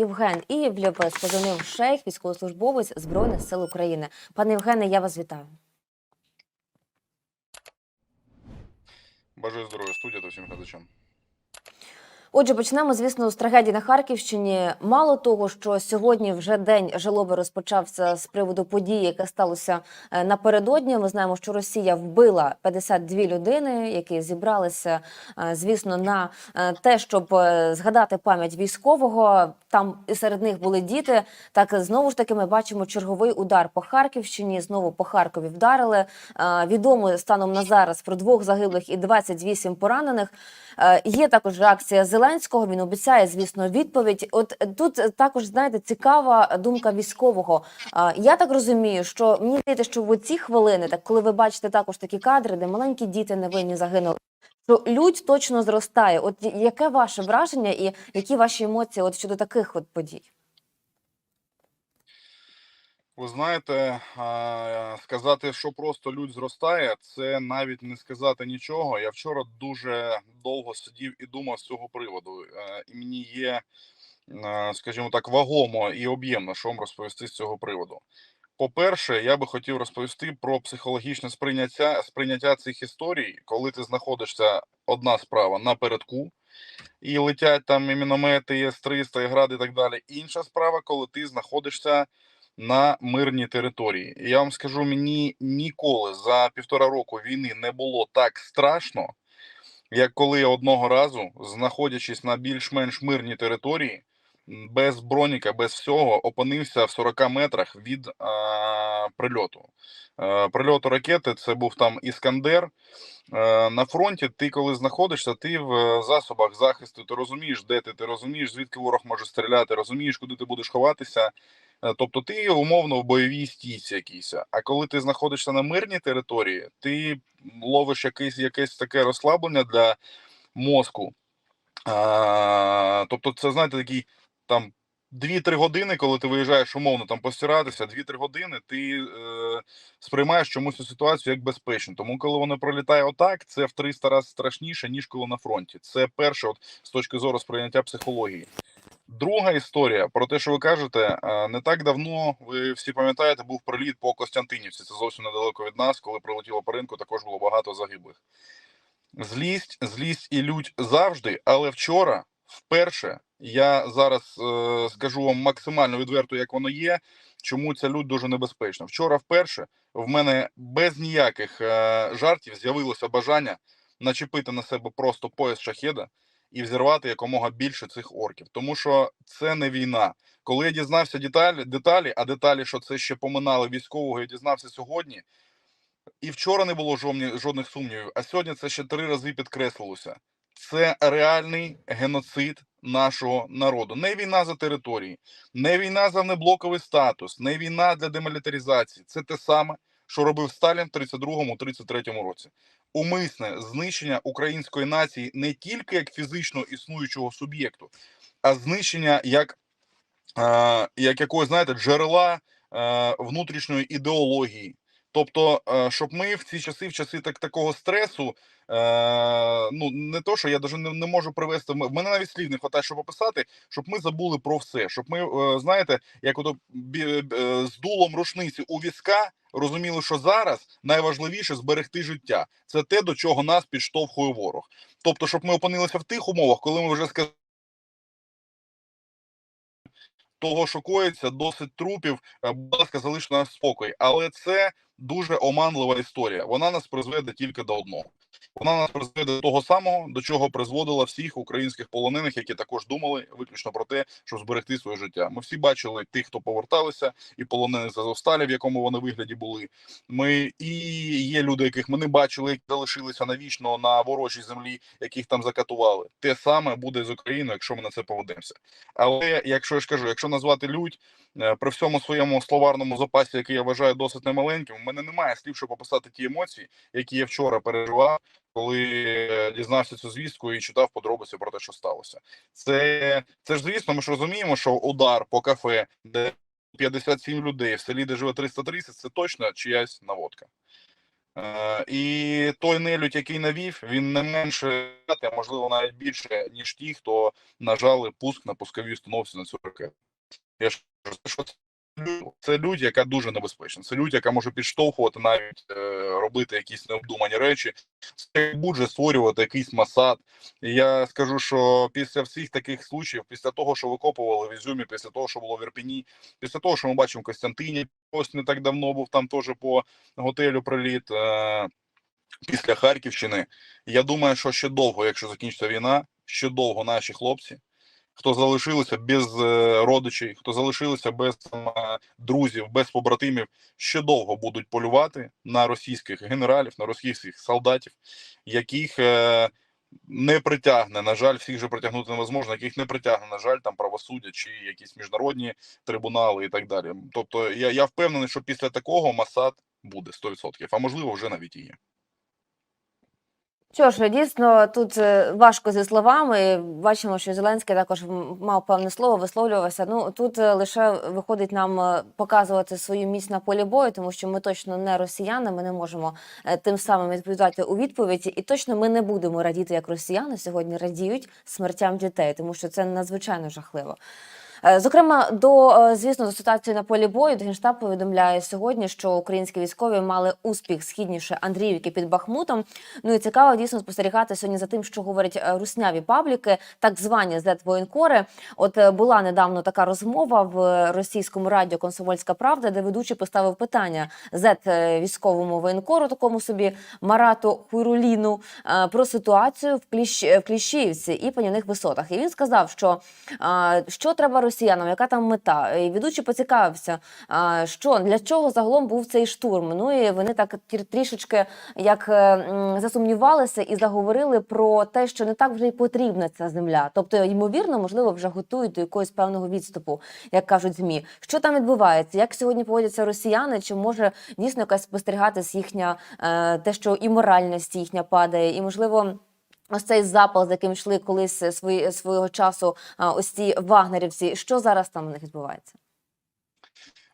Євген Івлєв з позивним шейх, військовослужбовець Збройних сил України. Пане Євгене, я вас вітаю. Бажаю здоров'я студія та всім глядачам. Отже, почнемо, звісно, з трагедії на Харківщині. Мало того, що сьогодні вже день жалоби розпочався з приводу події, яке сталося е, напередодні. Ми знаємо, що Росія вбила 52 людини, які зібралися, е, звісно, на е, те, щоб згадати пам'ять військового. Там і серед них були діти. Так знову ж таки, ми бачимо черговий удар по Харківщині. Знову по Харкові вдарили. Відомо станом на зараз про двох загиблих і 28 поранених. Є також реакція Зеленського. Він обіцяє, звісно, відповідь. От тут також знаєте цікава думка військового. Я так розумію, що мені здається, що в ці хвилини, так коли ви бачите також такі кадри, де маленькі діти невинні загинули. Що людь точно зростає. От яке ваше враження і які ваші емоції от щодо таких от подій? Ви знаєте, сказати, що просто людь зростає, це навіть не сказати нічого. Я вчора дуже довго сидів і думав з цього приводу. Е, І мені є, е, скажімо так, вагомо і об'ємно, що вам розповісти з цього приводу. По-перше, я би хотів розповісти про психологічне сприйняття сприйняття цих історій, коли ти знаходишся одна справа напередку, і летять там і міномети, і С-300, і гради, і так далі. Інша справа, коли ти знаходишся на мирній території. Я вам скажу, мені ніколи за півтора року війни не було так страшно, як коли одного разу, знаходячись на більш-менш мирній території, без броніка, без всього, опинився в 40 метрах від е, прильоту. Е, прильоту ракети це був там Іскандер. Е, на фронті ти, коли знаходишся, ти в е, засобах захисту, ти розумієш, де ти, ти розумієш, звідки ворог може стріляти, розумієш, куди ти будеш ховатися. Е, Тобто ти умовно в бойовій стійці якійсь. А коли ти знаходишся на мирній території, ти ловиш якесь, якесь таке розслаблення для мозку. А, тобто, це знаєте, такий там 2-3 години, коли ти виїжджаєш умовно там постиратися, 2-3 години ти е, сприймаєш чомусь цю ситуацію як безпечну. Тому, коли воно пролітає отак, це в 300 разів страшніше, ніж коли на фронті. Це перше, от з точки зору сприйняття психології. Друга історія про те, що ви кажете, е, не так давно ви всі пам'ятаєте, був приліт по Костянтинівці. Це зовсім недалеко від нас. Коли прилетіло по ринку, також було багато загиблих. Злість, злість і лють завжди, але вчора, вперше, я зараз е, скажу вам максимально відверто, як воно є. Чому ця лють дуже небезпечна? Вчора, вперше, в мене без ніяких е, жартів з'явилося бажання начепити на себе просто пояс шахеда і взірвати якомога більше цих орків. Тому що це не війна. Коли я дізнався деталі, деталі, а деталі, що це ще поминали військового, я дізнався сьогодні. І вчора не було жодних сумнівів, а сьогодні це ще три рази підкреслилося. Це реальний геноцид нашого народу. Не війна за території, не війна за неблоковий статус, не війна для демілітаризації. Це те саме, що робив Сталін в 32-33 році. Умисне знищення української нації не тільки як фізично існуючого суб'єкту, а знищення як, е, як якогось, знаєте, джерела е, внутрішньої ідеології. Тобто, е, щоб ми в ці часи, в часи так, такого стресу, е, ну не то, що я навіть не, не можу привести. в мене навіть слів не вистачає, щоб описати, щоб ми забули про все. Щоб ми, е, знаєте, як ото з дулом рушниці у візка розуміли, що зараз найважливіше зберегти життя. Це те, до чого нас підштовхує ворог. Тобто, щоб ми опинилися в тих умовах, коли ми вже сказали. Того, що коїться, досить трупів, будь ласка, залиш нас спокій. Але це дуже оманлива історія. Вона нас призведе тільки до одного. Вона нас призведе до того самого, до чого призводила всіх українських полонених, які також думали виключно про те, щоб зберегти своє життя. Ми всі бачили тих, хто поверталися, і полонених з Азовсталі, в якому вони вигляді були. Ми і є люди, яких ми не бачили, які залишилися навічно на ворожій землі, яких там закатували. Те саме буде з Україною, якщо ми на це поведемося. Але якщо я ж кажу, якщо назвати людь е, при всьому своєму словарному запасі, який я вважаю досить немаленьким, мене немає слів, щоб описати ті емоції, які я вчора переживав, коли е, дізнався цю звістку і читав подробиці про те, що сталося. Це, це ж звісно, ми ж розуміємо, що удар по кафе, де 57 людей в селі, де живе 330, це точно чиясь наводка. Е, І той нелюдь, який навів, він не менше, а можливо навіть більше, ніж ті, хто нажали пуск на пусковій установці на цю ракету. Я ж кажу, що це це людь, яка дуже небезпечна. Це людь, яка може підштовхувати навіть е, робити якісь необдумані речі. Це буде створювати якийсь масад. І я скажу, що після всіх таких случаїв, після того, що викопували в Ізюмі, після того, що було в Ірпіні, після того, що ми бачимо в Костянтині, ось не так давно був там теж по готелю приліт. Е, після Харківщини. Я думаю, що ще довго, якщо закінчиться війна, ще довго наші хлопці, хто залишилися без е, родичів, хто залишилися без е, друзів, без побратимів, ще довго будуть полювати на російських генералів, на російських солдатів, яких е, не притягне, на жаль, всіх же притягнути невозможно, яких не притягне, на жаль, там правосуддя чи якісь міжнародні трибунали і так далі. Тобто я, я впевнений, що після такого Масад буде 100%, а можливо вже навіть і є. Що ж, дійсно тут е, важко зі словами. Бачимо, що Зеленський також мав певне слово, висловлювався. Ну тут е, лише виходить нам е, показувати свою міць на полі бою, тому що ми точно не росіяни. Ми не можемо тим самим відповідати у відповіді, і точно ми не будемо радіти, як росіяни сьогодні радіють смертям дітей, тому що це надзвичайно жахливо. Е, Зокрема, до е, звісно, до ситуації на полі бою Генштаб повідомляє сьогодні, що українські військові мали успіх східніше Андріївки під Бахмутом. Ну і цікаво дійсно спостерігати сьогодні за тим, що говорять е, русняві пабліки, так звані зет-воєнкори. От була недавно така розмова в російському радіо Комсомольська Правда, де ведучий поставив питання зет військовому воєнкору, такому собі Марату Хуйруліну, про ситуацію в Кліщ в Кліщіївці і панівних висотах. І він сказав, що що треба росіянам, яка там мета. І ведучий поцікавився, що для чого загалом був цей штурм. Ну і вони так трішечки як е, засумнівалися і заговорили про те, що не так вже й потрібна ця земля. Тобто, ймовірно, можливо, вже готують до якогось певного відступу, як кажуть змі. Що там відбувається? Як сьогодні поводяться росіяни? Чи може дійсно якась спостерігатись їхня е, те, що і моральність їхня падає, і можливо. Ось цей запал, з яким йшли колись е, свої, свого часу ось ці вагнерівці. Що зараз там у них відбувається?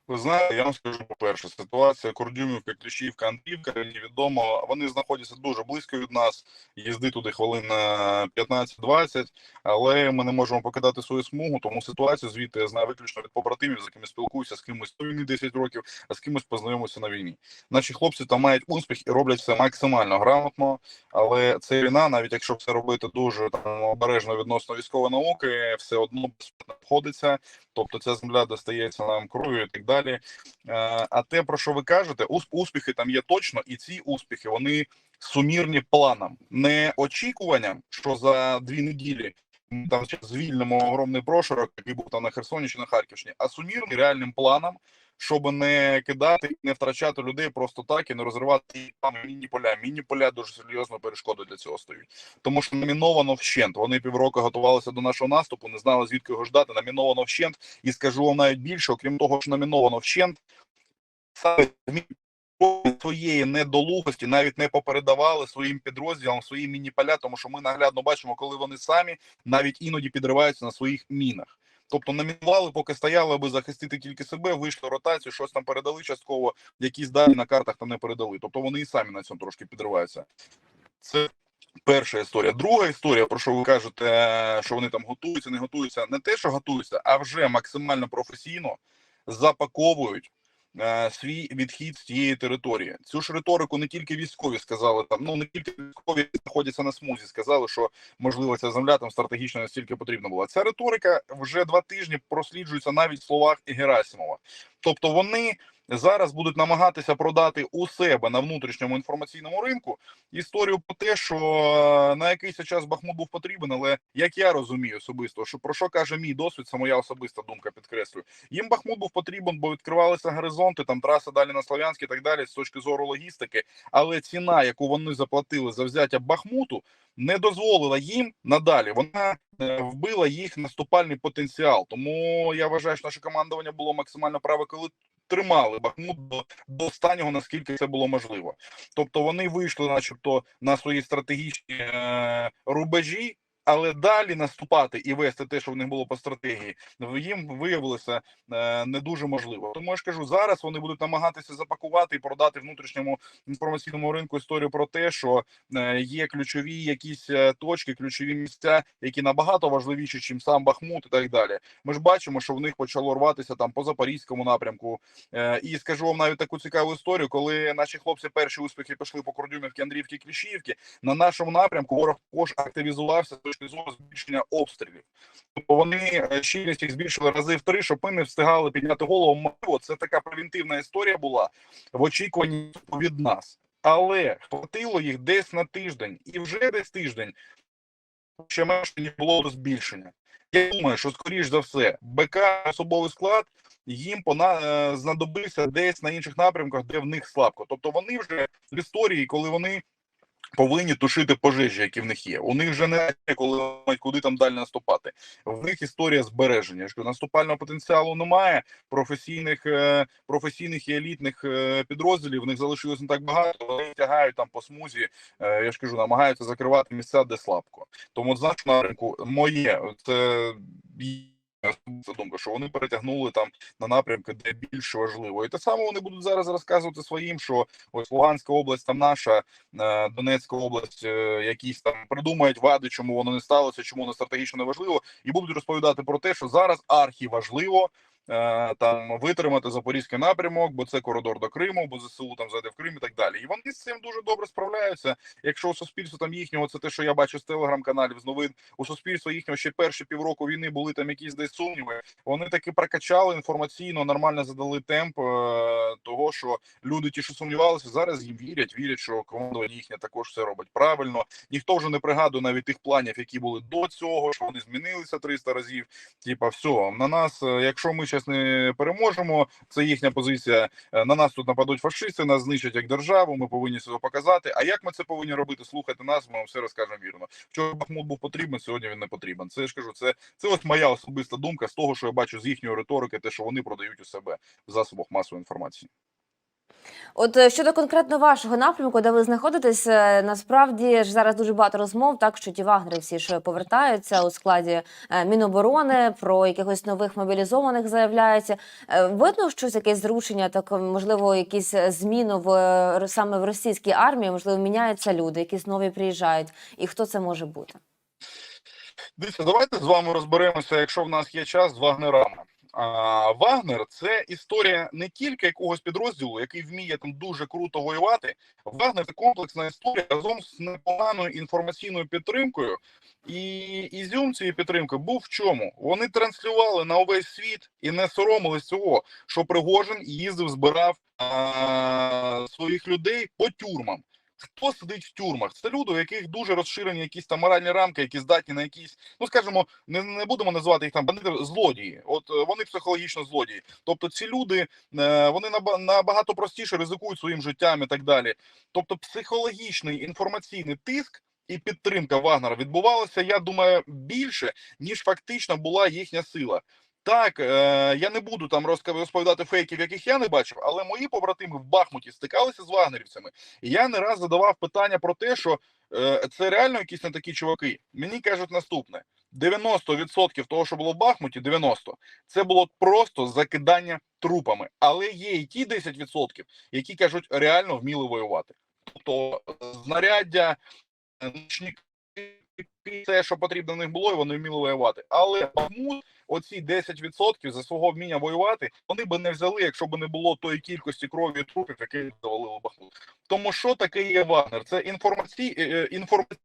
Ви знаєте, я вам скажу по-перше, ситуація Кордюмівка, Кліщівка, Андріївка, мені відомо, вони знаходяться дуже близько від нас, їзди туди хвилин на 15-20, але ми не можемо покидати свою смугу, тому ситуацію звідти я знаю виключно від побратимів, з якими спілкуюся, з кимось до війни 10 років, а з кимось познайомився на війні. Наші хлопці там мають успіх і роблять все максимально грамотно, але це війна, навіть якщо все робити дуже там обережно відносно військової науки, все одно обходиться. Тобто ця земля достається нам кров'ю і так далі. Е, А те, про що ви кажете, ус- успіхи там є точно, і ці успіхи вони сумірні планам, не очікуванням, що за дві неділі там ще звільнимо огромний прошарок, який був там на Херсоні чи на Харківщині, а сумірні реальним планом, щоб не кидати, не втрачати людей просто так і не розривати там міні-поля. Міні-поля дуже серйозно перешкоду для цього стають. Тому що наміновано вщент. Вони півроку готувалися до нашого наступу, не знали звідки його ждати. Наміновано вщент. І скажу вам навіть більше, окрім того, що наміновано вщент, саме своєї недолугості навіть не попередавали своїм підрозділам свої міні-поля, тому що ми наглядно бачимо, коли вони самі навіть іноді підриваються на своїх мінах. Тобто намінували, поки стояли, аби захистити тільки себе, вийшли ротацію, щось там передали частково, якісь дані на картах там не передали. Тобто вони і самі на цьому трошки підриваються. Це перша історія. Друга історія, про що ви кажете, що вони там готуються, не готуються, не те, що готуються, а вже максимально професійно запаковують свій відхід з цієї території. Цю ж риторику не тільки військові сказали там, ну не тільки військові знаходяться на смузі, сказали, що можливо ця земля там стратегічно настільки потрібна була. Ця риторика вже два тижні просліджується навіть в словах Герасимова. Тобто вони зараз будуть намагатися продати у себе на внутрішньому інформаційному ринку історію про те, що е, на якийсь час Бахмут був потрібен, але як я розумію особисто, що про що каже мій досвід, це моя особиста думка, підкреслюю. Їм Бахмут був потрібен, бо відкривалися горизонти, там траси далі на Слов'янськ і так далі з точки зору логістики. Але ціна, яку вони заплатили за взяття Бахмуту, не дозволила їм надалі. Вона е, вбила їх наступальний потенціал. Тому я вважаю, що наше командування було максимально праве, коли тримали Бахмут до, до останнього, наскільки це було можливо. Тобто вони вийшли, начебто, на свої стратегічні е, рубежі. Але далі наступати і вести те, що в них було по стратегії, їм виявилося е, не дуже можливо. Тому я ж кажу, зараз вони будуть намагатися запакувати і продати внутрішньому інформаційному ринку історію про те, що е, є ключові якісь е, точки, ключові місця, які набагато важливіші, ніж сам Бахмут і так далі. Ми ж бачимо, що в них почало рватися там по запорізькому напрямку. І скажу вам навіть таку цікаву історію, коли наші хлопці перші успіхи пішли по Кордюмівці, Андріївці, Кліщіївці, на нашому напрямку ворог також активізувався точки зору збільшення обстрілів. Тобто вони е, щільність їх збільшили рази в три, щоб ми не встигали підняти голову. Можливо, це така превентивна історія була в очікуванні від нас. Але хватило їх десь на тиждень, і вже десь тиждень ще менше ніж було збільшення. Я думаю, що скоріш за все, БК особовий склад їм пона е, знадобився десь на інших напрямках, де в них слабко. Тобто вони вже в історії, коли вони повинні тушити пожежі, які в них є. У них вже не коли куди там далі наступати. В них історія збереження. Кажу, наступального потенціалу немає. Професійних е, професійних і елітних е, підрозділів в них залишилось не так багато. Вони тягають там по смузі. е, Я ж кажу, намагаються закривати місця, де слабко. Тому от, нашого напрямку моє це. Це думка, що вони перетягнули там на напрямки, де більш важливо, і те саме вони будуть зараз розказувати своїм, що ось Луганська область там наша, е, Донецька область, е, якісь там придумають вади, чому воно не сталося, чому воно стратегічно не важливо, і будуть розповідати про те, що зараз архі важливо е, там витримати запорізький напрямок, бо це коридор до Криму, бо ЗСУ там зайде в Крим і так далі. І вони з цим дуже добре справляються. Якщо у суспільства там їхнього, це те, що я бачу з телеграм-каналів, з новин у суспільства їхнього ще перші півроку війни були там якісь десь сумніви. Вони таки прокачали інформаційно, нормально задали темп е, того, що люди, ті, що сумнівалися, зараз їм вірять, вірять, що командування їхнє також все робить правильно. Ніхто вже не пригадує навіть тих планів, які були до цього, що вони змінилися 300 разів. Типа, все на нас, е, якщо ми зараз не переможемо, це їхня позиція. е, На нас тут нападуть фашисти, нас знищать як державу. Ми повинні себе показати. А як ми це повинні робити? Слухайте нас, ми вам все розкажемо вірно. Вчора Бахмут був потрібен, сьогодні він не потрібен. Це я ж кажу, це це ось моя особиста думка з того, що я бачу з їхньої риторики, те, що вони продають у себе в засобах масової інформації. От е, щодо конкретно вашого напрямку, де ви знаходитесь, е, насправді ж зараз дуже багато розмов, так що ті вагнерівці ж повертаються у складі е, Міноборони, про якихось нових мобілізованих заявляється. Видно щось, якесь зрушення, так можливо, якісь зміни в саме в російській армії, можливо, міняються люди, якісь нові приїжджають. І хто це може бути? Дивіться, давайте з вами розберемося, якщо в нас є час з вагнерами. Вагнер це історія не тільки якогось підрозділу, який вміє там дуже круто воювати. Вагнер це комплексна історія разом з непоганою інформаційною підтримкою. І ізюм цієї підтримки був в чому? Вони транслювали на увесь світ і не соромились цього, що Пригожин їздив, збирав а, своїх людей по тюрмам. Хто сидить в тюрмах? Це люди, у яких дуже розширені якісь там моральні рамки, які здатні на якісь, ну скажімо, не, не будемо називати їх там бандити, злодії. От е, вони психологічно злодії. Тобто ці люди е, вони наба- набагато простіше ризикують своїм життям і так далі. Тобто, психологічний інформаційний тиск. І підтримка Вагнера відбувалася, я думаю, більше ніж фактично була їхня сила. Так, е, я не буду там розповідати фейків, яких я не бачив, але мої побратими в Бахмуті стикалися з вагнерівцями. І я не раз задавав питання про те, що е, це реально якісь не такі чуваки. Мені кажуть наступне: 90% того, що було в Бахмуті, 90%, це було просто закидання трупами. Але є і ті 10%, які кажуть, реально вміли воювати. Тобто е, знаряддя, е, ночники, все, що потрібно в них було, і вони вміли воювати. Але Бахмут, оці 10% за свого вміння воювати, вони би не взяли, якщо б не було тої кількості крові і трупів, які завалили Бахмут. Тому що таке є Вагнер? Це інформацій, е, е, інформаційна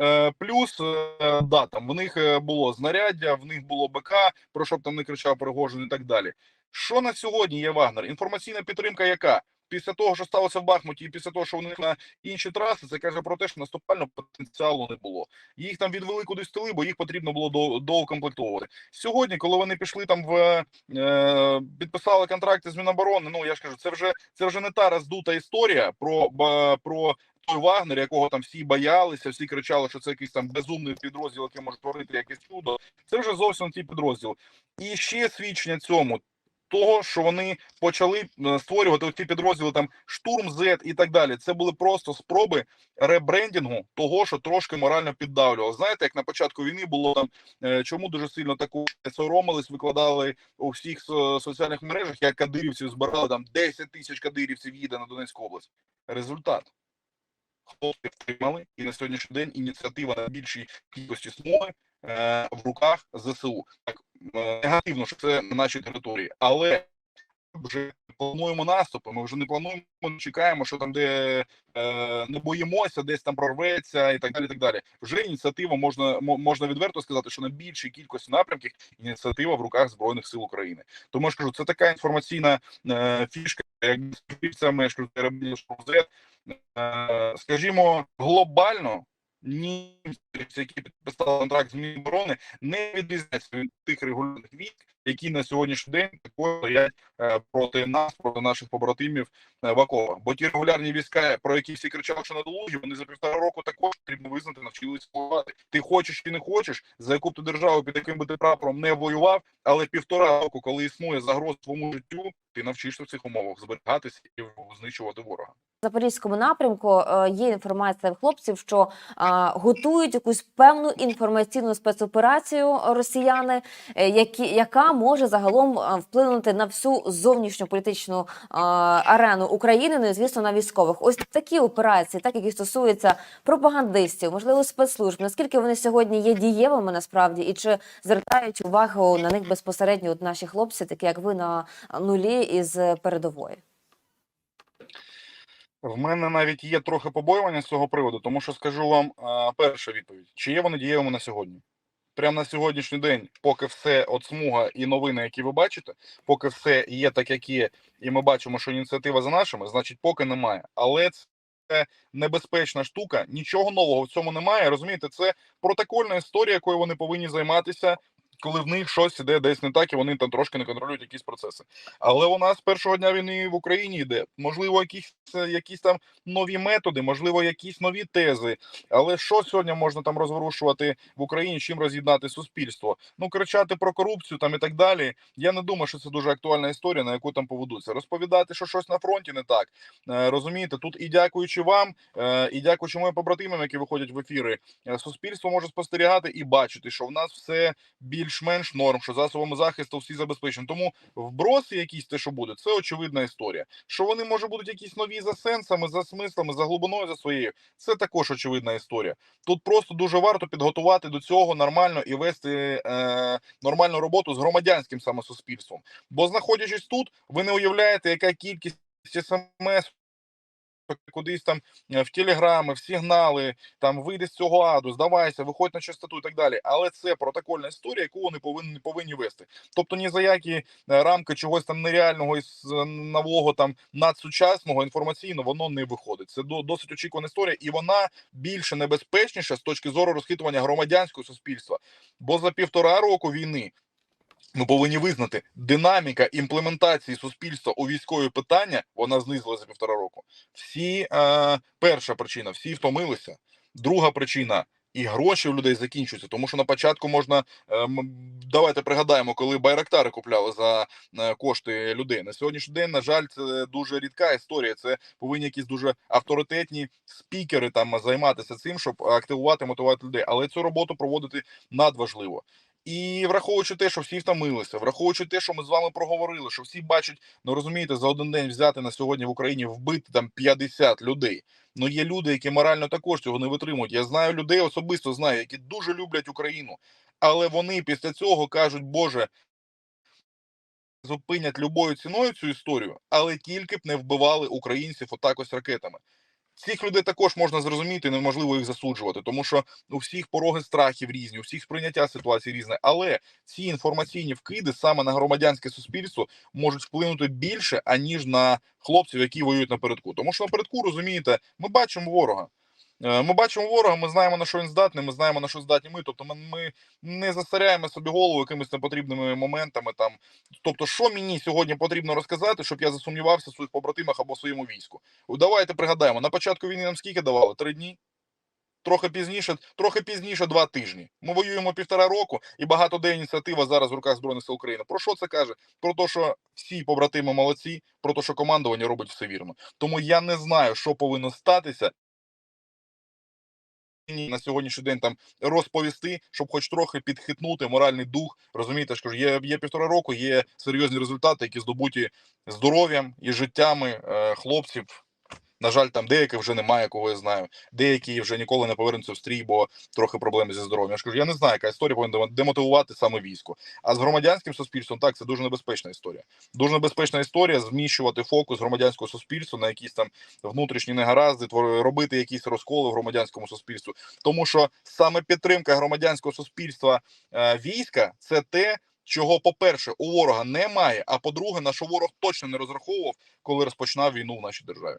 е, плюс да, там в них було знаряддя, в них було БК, про що б там не кричав Пригожин і так далі. Що на сьогодні є Вагнер? Інформаційна підтримка, яка після того, що сталося в Бахмуті, і після того, що вони на інші траси, це каже про те, що наступального потенціалу не було. Їх там відвели кудись тили, бо їх потрібно було до, доукомплектовувати. Сьогодні, коли вони пішли там в е, підписали контракти з Міноборони, ну я ж кажу, це вже це вже не та роздута історія про, про той Вагнер, якого там всі боялися, всі кричали, що це якийсь там безумний підрозділ, який може творити якесь чудо. Це вже зовсім ті підрозділ. І ще свідчення цьому. Того, що вони почали е, створювати ці підрозділи там штурм Z і так далі. Це були просто спроби ребрендінгу того, що трошки морально піддавлювало. Знаєте, як на початку війни було там е, чому дуже сильно таку соромились, викладали у всіх соціальних мережах, як кадирівців збирали там 10 тисяч кадирівців їде на Донецьку область. Результат. Хлопці втримали, і на сьогоднішній день ініціатива на більшій кількості смуги е, в руках ЗСУ. Так е, негативно, що це на нашій території, але вже плануємо наступи. Ми вже не плануємо, не чекаємо, що там, де е, не боїмося, десь там прорветься і так далі. і Так далі. Вже ініціатива можна можна відверто сказати, що на більшій кількості напрямків ініціатива в руках збройних сил України. Тому я ж кажу, це така інформаційна е, фішка, як кажу, «Терабіль Е, скажімо, глобально. Німці, які підписали контракт з Міноборони, не відрізняються від тих регулярних військ, які на сьогоднішній день також стоять е, проти нас, проти наших побратимів е, в окопах. Бо ті регулярні війська, про які всі кричали, що надолугі, вони за півтора року також потрібно визнати, навчилися воювати. Ти хочеш чи не хочеш, за яку б ти державу під яким би ти прапором не воював, але півтора року, коли існує загроза твоєму життю, ти навчишся в цих умовах зберігатися і знищувати ворога. Запорізькому напрямку е, є інформація в хлопців, що е, готують якусь певну інформаційну спецоперацію росіяни, е, які, яка може загалом вплинути на всю зовнішню політичну арену України, ну і звісно на військових. Ось такі операції, так які стосуються пропагандистів, можливо, спецслужб. Наскільки вони сьогодні є дієвими насправді, і чи звертають увагу на них безпосередньо от наші хлопці, такі як ви на нулі із передової? В мене навіть є трохи побоювання з цього приводу, тому що скажу вам а, перша відповідь: чи є вони дієвими на сьогодні? Прямо на сьогоднішній день, поки все от смуга і новини, які ви бачите, поки все є так, як є, і ми бачимо, що ініціатива за нашими, значить, поки немає. Але це небезпечна штука, нічого нового в цьому немає. Розумієте, це протокольна історія, якою вони повинні займатися. Коли в них щось іде десь не так, і вони там трошки не контролюють якісь процеси. Але у нас першого дня війни в Україні йде. Можливо, якісь е, якісь там нові методи, можливо, якісь нові тези. Але що сьогодні можна там розворушувати в Україні, чим роз'єднати суспільство? Ну кричати про корупцію там і так далі. Я не думаю, що це дуже актуальна історія, на яку там поведуться. Розповідати, що щось на фронті не так. Е, Розумієте, тут і дякуючи вам, е, і дякуючи моїм побратимам, які виходять в ефіри, суспільство може спостерігати і бачити, що в нас все більш-менш норм, що засобами захисту всі забезпечені. Тому вброси, якісь те, що буде, це очевидна історія. Що вони може будуть якісь нові за сенсами, за смислами, за глибиною за своєю. Це також очевидна історія. Тут просто дуже варто підготувати до цього нормально і вести е, нормальну роботу з громадянським саме суспільством. Бо знаходячись тут, ви не уявляєте, яка кількість смс кудись там е, в телеграми, в сигнали, там вийди з цього аду, здавайся, виходь на частоту і так далі. Але це протокольна історія, яку вони повинні повинні вести. Тобто ні за які е, рамки чогось там нереального і е, нового там надсучасного інформаційно воно не виходить. Це до- досить очікувана історія, і вона більше небезпечніша з точки зору розхитування громадянського суспільства. Бо за півтора року війни. Ми повинні визнати, динаміка імплементації суспільства у військові питання вона знизилася за півтора року. Всі е, перша причина, всі втомилися. Друга причина. І гроші у людей закінчуються, тому що на початку можна е, давайте пригадаємо, коли байрактари купляли за е, кошти людей. На сьогоднішній день, на жаль, це дуже рідка історія. Це повинні якісь дуже авторитетні спікери там займатися цим, щоб активувати, мотивувати людей. Але цю роботу проводити надважливо. І враховуючи те, що всі втомилися, враховуючи те, що ми з вами проговорили, що всі бачать, ну розумієте, за один день взяти на сьогодні в Україні вбити там 50 людей. Ну є люди, які морально також цього не витримують. Я знаю людей, особисто знаю, які дуже люблять Україну, але вони після цього кажуть, Боже. Зупинять любою ціною цю історію, але тільки б не вбивали українців отак ось ракетами. Цих людей також можна зрозуміти, неможливо їх засуджувати, тому що у всіх пороги страхів різні, у всіх сприйняття ситуації різне. Але ці інформаційні вкиди саме на громадянське суспільство можуть вплинути більше, аніж на хлопців, які воюють напередку. Тому що напередку, розумієте, ми бачимо ворога. Е, Ми бачимо ворога, ми знаємо на що він здатний, ми знаємо на що здатні ми. Тобто, ми, ми не засоряємо собі голову якимись непотрібними моментами. Там, тобто, що мені сьогодні потрібно розказати, щоб я засумнівався в своїх побратимах або в своєму війську. Давайте пригадаємо, на початку війни нам скільки давали? Три дні. Трохи пізніше, трохи пізніше два тижні. Ми воюємо півтора року, і багатоденна ініціатива зараз в руках збройних сил України. Про що це каже? Про те, що всі побратими молодці, про те, що командування робить все вірно. Тому я не знаю, що повинно статися. На сьогоднішній день там розповісти, щоб хоч трохи підхитнути моральний дух. Розумієте, що є, є півтора року, є серйозні результати, які здобуті здоров'ям і життями е, хлопців. На жаль, там деяких вже немає, кого я знаю. Деякі вже ніколи не повернуться в стрій, бо трохи проблеми зі здоров'ям. Я ж кажу, я не знаю, яка історія повинна демотивувати саме військо. А з громадянським суспільством так це дуже небезпечна історія. Дуже небезпечна історія зміщувати фокус громадянського суспільства на якісь там внутрішні негаразди, робити якісь розколи в громадянському суспільстві. Тому що саме підтримка громадянського суспільства е, війська це те. Чого, по-перше, у ворога немає, а по-друге, на ворог точно не розраховував, коли розпочинав війну в нашій державі.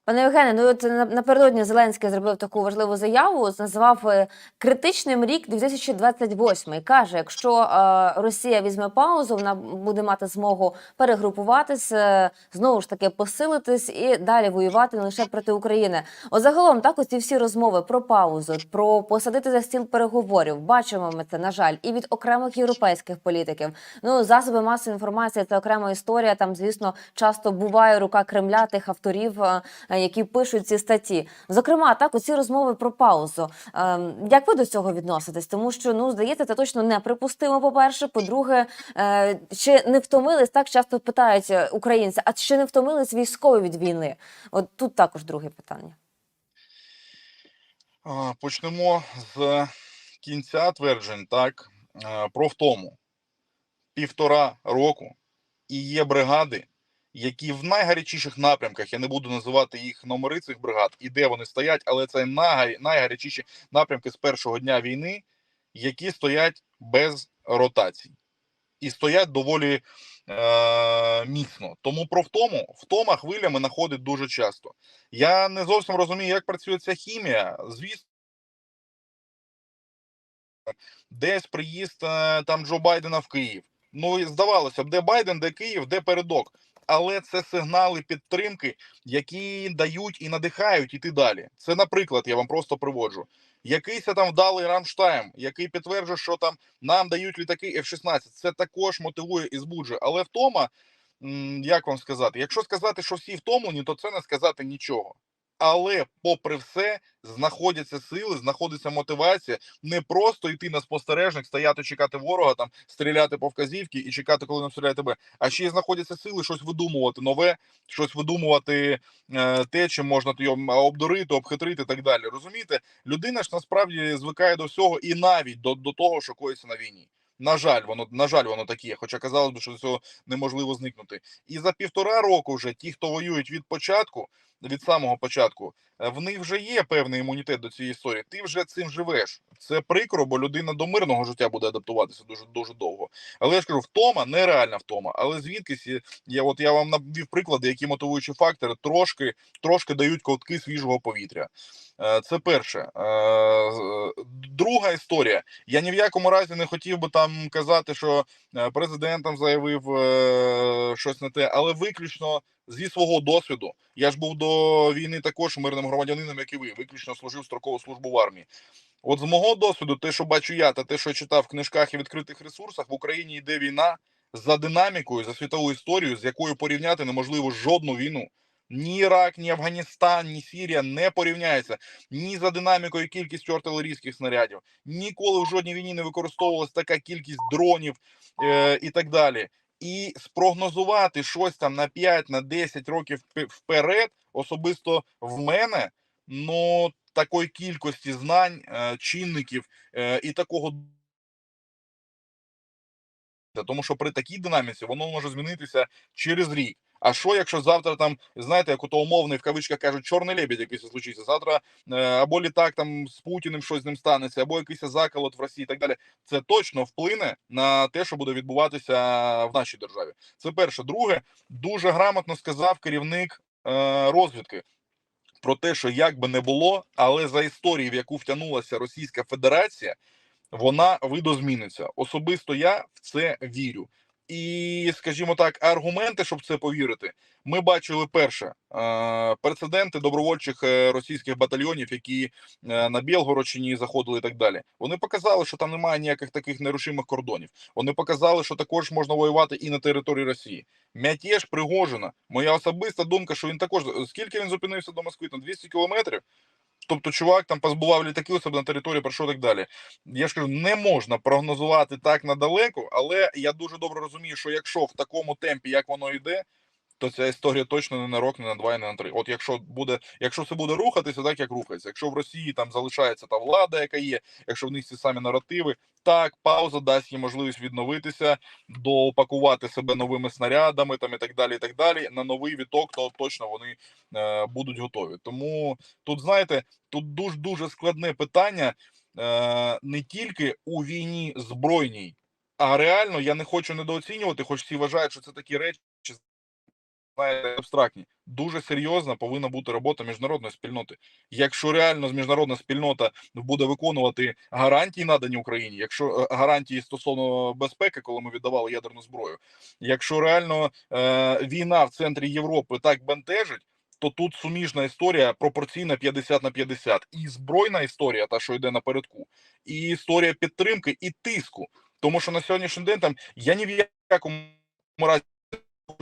Пане Євгене, ну от напередодні Зеленський зробив таку важливу заяву, назвав е, критичним рік 2028. І Каже, якщо е, Росія візьме паузу, вона буде мати змогу перегрупуватись, е, знову ж таки посилитись і далі воювати не лише проти України. От загалом, так ось ці всі розмови про паузу, про посадити за стіл переговорів. Бачимо ми це, на жаль, і від окремих європейських політиків. Ну, засоби масової інформації це окрема історія. Там, звісно, часто буває рука Кремля тих авторів, які пишуть ці статті. Зокрема, так оці розмови про паузу. Е, Як ви до цього відноситесь? Тому що ну здається, це точно неприпустимо. По перше, по-друге, е, чи не втомились так часто питають е, українці, а чи не втомились військові від війни? От тут також друге питання. Почнемо з кінця тверджень, так, е, про втому. Півтора року і є бригади, які в найгарячіших напрямках, я не буду називати їх номери цих бригад і де вони стоять, але це найга- найгарячіші напрямки з першого дня війни, які стоять без ротацій. І стоять доволі е, міцно. Тому про втому, втома хвилями находить дуже часто. Я не зовсім розумію, як працює ця хімія. Звісно, десь приїзд е, там Джо Байдена в Київ. Ну здавалося б, де Байден, де Київ, де передок. Але це сигнали підтримки, які дають і надихають іти далі. Це, наприклад, я вам просто приводжу. Якийсь там вдалий Рамштайм, який підтверджує, що там нам дають літаки F-16. Це також мотивує і збуджує. Але втома, як вам сказати, якщо сказати, що всі втомлені, то це не сказати нічого. Але, попри все, знаходяться сили, знаходиться мотивація не просто йти на спостережник, стояти, чекати ворога, там стріляти по вказівки і чекати, коли нам стріляє тебе. А ще й знаходяться сили щось видумувати нове, щось видумувати е, те, чим можна його обдурити, обхитрити і так далі. Розумієте, людина ж насправді звикає до всього і навіть до, до того, що коїться на війні. На жаль, воно на жаль, воно таке, хоча казалось би, що до цього неможливо зникнути. І за півтора року вже ті, хто воюють від початку, від самого початку, е, в них вже є певний імунітет до цієї історії. Ти вже цим живеш. Це прикро, бо людина до мирного життя буде адаптуватися дуже дуже довго. Але я ж кажу, втома нереальна втома. Але звідкись я от я вам навів приклади, які мотивуючі фактори трошки трошки дають ковтки свіжого повітря. Е, Це перше. Е, Друга історія. Я ні в якому разі не хотів би там казати, що президент заявив щось не те, але виключно зі свого досвіду. Я ж був до війни також мирним громадянином, як і ви, виключно служив строкову службу в армії. От з мого досвіду, те, що бачу я, та те, що читав в книжках і відкритих ресурсах, в Україні йде війна за динамікою, за світову історію, з якою порівняти неможливо жодну війну. Ні Ірак, ні Афганістан, ні Сірія не порівняється ні за динамікою кількістю артилерійських снарядів. Ніколи в жодній війні не використовувалась така кількість дронів е, і так далі. І спрогнозувати щось там на 5 на 10 років вперед, особисто в мене, ну такої кількості знань, е, чинників е, і такого тому що при такій динаміці воно може змінитися через рік. А що, якщо завтра там, знаєте, як ото умовний в кавичках кажуть, чорний лебідь якийсь случиться, завтра е, або літак там з Путіним щось з ним станеться, або якийсь заколот в Росії і так далі. Це точно вплине на те, що буде відбуватися в нашій державі. Це перше. Друге, дуже грамотно сказав керівник е, розвідки. Про те, що як би не було, але за історію, в яку втягнулася Російська Федерація, вона видозміниться. Особисто я в це вірю. І, скажімо так, аргументи, щоб це повірити, ми бачили перше е, прецеденти добровольчих е, російських батальйонів, які е, на Білгородщині заходили і так далі. Вони показали, що там немає ніяких таких нерушимих кордонів. Вони показали, що також можна воювати і на території Росії. Мятеж Пригожина. Моя особиста думка, що він також скільки він зупинився до Москви? Там 200 кілометрів. Тобто, чувак там позбував літаки у себе на території, про що так далі. Я ж кажу, не можна прогнозувати так надалеко, але я дуже добре розумію, що якщо в такому темпі, як воно йде, то ця історія точно не на рок, не на два, не на три. От якщо буде, якщо все буде рухатися, так як рухається. Якщо в Росії там залишається та влада, яка є, якщо в них ці самі наративи, так пауза дасть їм можливість відновитися, доопакувати себе новими снарядами, там і так далі. І так далі. На новий віток, то точно вони е, будуть готові. Тому тут знаєте, тут дуже дуже складне питання е, не тільки у війні збройній, а реально я не хочу недооцінювати, хоч всі вважають, що це такі речі знаєте, абстрактні. Дуже серйозна повинна бути робота міжнародної спільноти. Якщо реально міжнародна спільнота буде виконувати гарантії, надані Україні, якщо е, гарантії стосовно безпеки, коли ми віддавали ядерну зброю, якщо реально е, війна в центрі Європи так бентежить. То тут суміжна історія пропорційна 50 на 50. І збройна історія, та що йде напередку, і історія підтримки і тиску. Тому що на сьогоднішній день там я ні в якому разі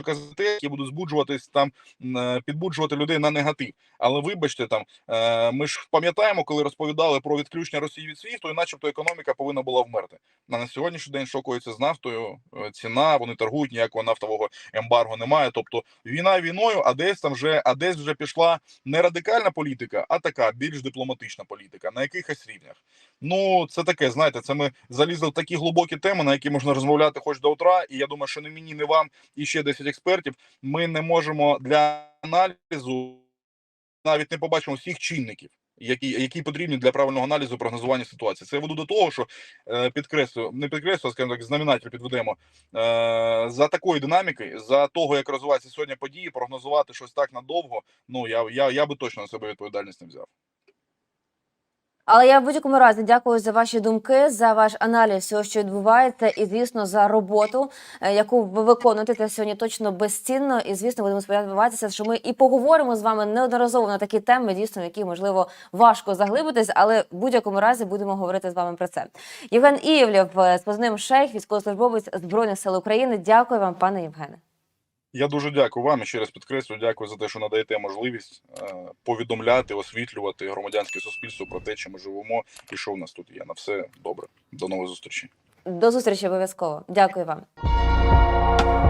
казати, які будуть збуджуватись там, е, підбуджувати людей на негатив. Але вибачте, там е, ми ж пам'ятаємо, коли розповідали про відключення Росії від світу, і начебто економіка повинна була вмерти. А на сьогоднішній день що коїться з нафтою, е, ціна, вони торгують, ніякого нафтового ембарго немає. Тобто війна війною, а десь там вже, а десь вже пішла не радикальна політика, а така більш дипломатична політика на якихось рівнях. Ну, це таке, знаєте, це ми залізли в такі глибокі теми, на які можна розмовляти хоч до утра. І я думаю, що не мені, не вам і ще 10 експертів. Ми не можемо для аналізу навіть не побачимо всіх чинників, які, які потрібні для правильного аналізу прогнозування ситуації. Це я веду до того, що е, підкреслю, не підкреслю, а скажімо так, знаменатель підведемо е, за такої динаміки, за того, як розвиваються сьогодні події, прогнозувати щось так надовго. Ну я, я, я би точно на себе відповідальність не взяв. Але я в будь-якому разі дякую за ваші думки, за ваш аналіз всього, що відбувається, і звісно за роботу, е, яку ви виконуєте Це сьогодні точно безцінно. І звісно, будемо сподіватися, що ми і поговоримо з вами неодноразово на такі теми, дійсно, які можливо важко заглибитись, але в будь-якому разі будемо говорити з вами про це. Євген Ієвлєв е, з познаним шейх, військовослужбовець збройних сил України. Дякую вам, пане Євгене. Я дуже дякую вам і ще раз підкреслю. Дякую за те, що надаєте можливість е, повідомляти, освітлювати громадянське суспільство про те, чи ми живемо і що в нас тут є. На все добре. До нової зустрічі. До зустрічі обов'язково. Дякую вам.